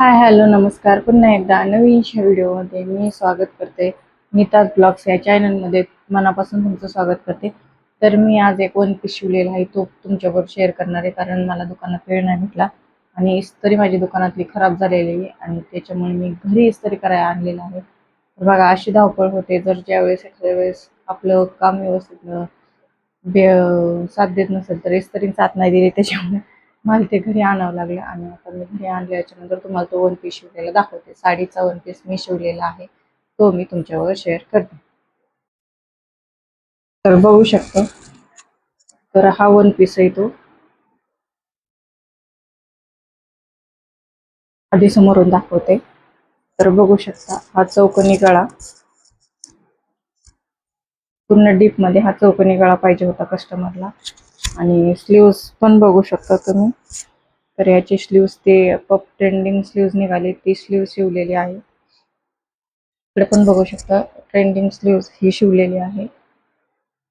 Hi hello नमस्कार. पुन्हा एकदा नवीनशा व्हिडिओमध्ये मी स्वागत करते. नीताज ब्लॉग्स या चॅनलमध्ये मनापासून तुमचं स्वागत करते. तर मी आज एक वन पीस शिवलेला आहे. तो तुमच्याबरोबर शेअर करणार आहे कारण मला दुकानात वेळ नाही भेटला. आणि इस्त्री माझी दुकानातली खराब झालेली आहे आणि त्याच्यामुळे मी घरी इस्तरी करायला आणलेला आहे. तर बघा अशी धावपळ होते. जर ज्या वेळेस एखाद्या वेळेस आपलं काम व्यवस्थित साथ देत नसेल तर इस्तरी साथ नाही दिली त्याच्यामुळे. मला ते घरी आणावं लागलं आणि आता मी घरी आणल्याच्या नंतर तुम्हाला तो वन पीस शिवलेला दाखवते. साडीचा वन पीस मी शिवलेला आहे. तो मी तुमच्यावर शेअर करते. तर बघू शकतो. तर हा वन पीस आहे तो. आधी समोरून दाखवते. तर बघू शकता हा चौकोनी गळा. पूर्ण डीपमध्ये हा चौकोनी गळा पाहिजे होता कस्टमरला आणि स्लीव्स पण बघू शकता तुम्ही. तर याचे स्लीव्स ते पप ट्रेंडिंग स्लीव्स निघाले ती स्लीव्स शिवलेली आहे. इकडे पण बघू शकता ट्रेंडिंग स्लीव्स ही शिवलेली आहे.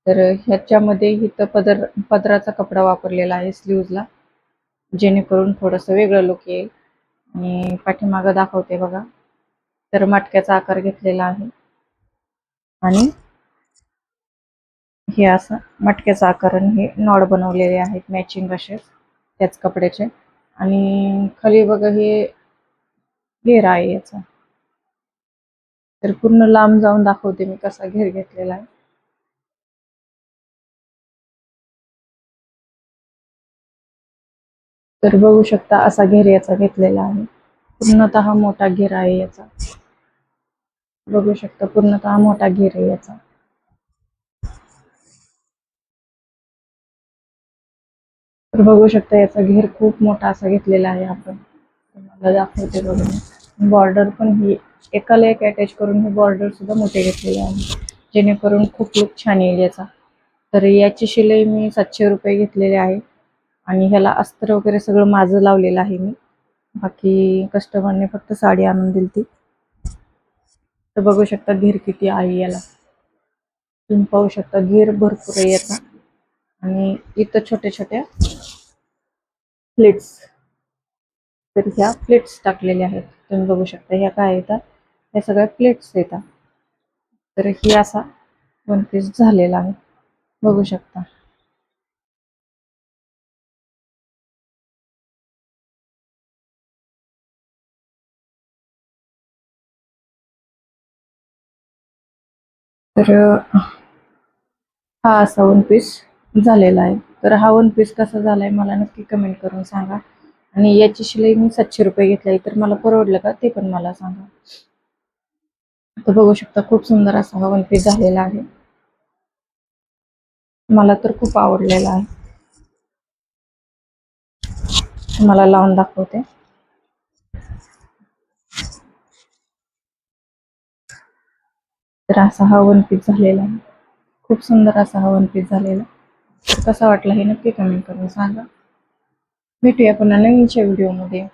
तर ह्याच्यामध्ये इथं पदर पदराचा कपडा वापरलेला आहे स्लीव्सला जेणेकरून थोडंसं वेगळं लुक येईल. आणि पाठीमागं दाखवते बघा. तर मटक्याचा आकार घेतलेला आहे. आणि हे असं मटक्याचं आकारण हे नॉड बनवलेले आहेत मॅचिंग असे त्याच कपड्याचे. आणि खाली बघा हे घेर आहे याचा. तर पूर्ण लांब जाऊन दाखवते मी कसा घेर घेतलेला आहे. तर बघू शकता असा घेर याचा घेतलेला आहे. पूर्णतः मोठा घेर आहे याचा. बघू शकता पूर्णतः मोठा घेर आहे याचा. तर बघू शकता याचा घेर खूप मोठा असा घेतलेला आहे आपण. तुम्हाला दाखवते बघून. बॉर्डर पण ही एकाला एक अटॅच करून हे बॉर्डर सुद्धा मोठे घेतलेले आहे. जेणेकरून खूप लुक छान येईल याचा. तर याची शिलाई मी सातशे रुपये घेतलेले आहे. आणि ह्याला अस्त्र वगैरे सगळं माझं लावलेलं आहे मी. बाकी कस्टमरने फक्त साडी आणून दिली ती. तर बघू शकता घेर किती आहे याला. तुम्ही पाहू शकता घेर भरपूर आहे याचा. आणि इथं छोट्या छोट्या प्लेट्स तर ह्या प्लेट्स टाकलेल्या आहेत. तुम्ही बघू शकता ह्या काय येतात? ह्या सगळ्या प्लेट्स येतात. तर ही असा वन पीस झालेला आहे. बघू शकता. तर हा असा वन पीस झालेला आहे. तर हा वन पीस कसा झालाय मला नक्की कमेंट करून सांगा. आणि याची शिलाई मी सातशे रुपये घेतली तर मला परवडलं का ते पण मला सांगा. तर बघू शकता खूप सुंदर असा हा वन पीस झालेला आहे. मला तर खूप आवडलेला आहे. मला लावून दाखवते. तर असा हा वन पीस झालेला आहे. खूप सुंदर असा हा वन पीस झालेला कसा वाटला हे नक्की कमेंट करून सांगा. भेटूया पुन्हा नवीनच्या व्हिडिओमध्ये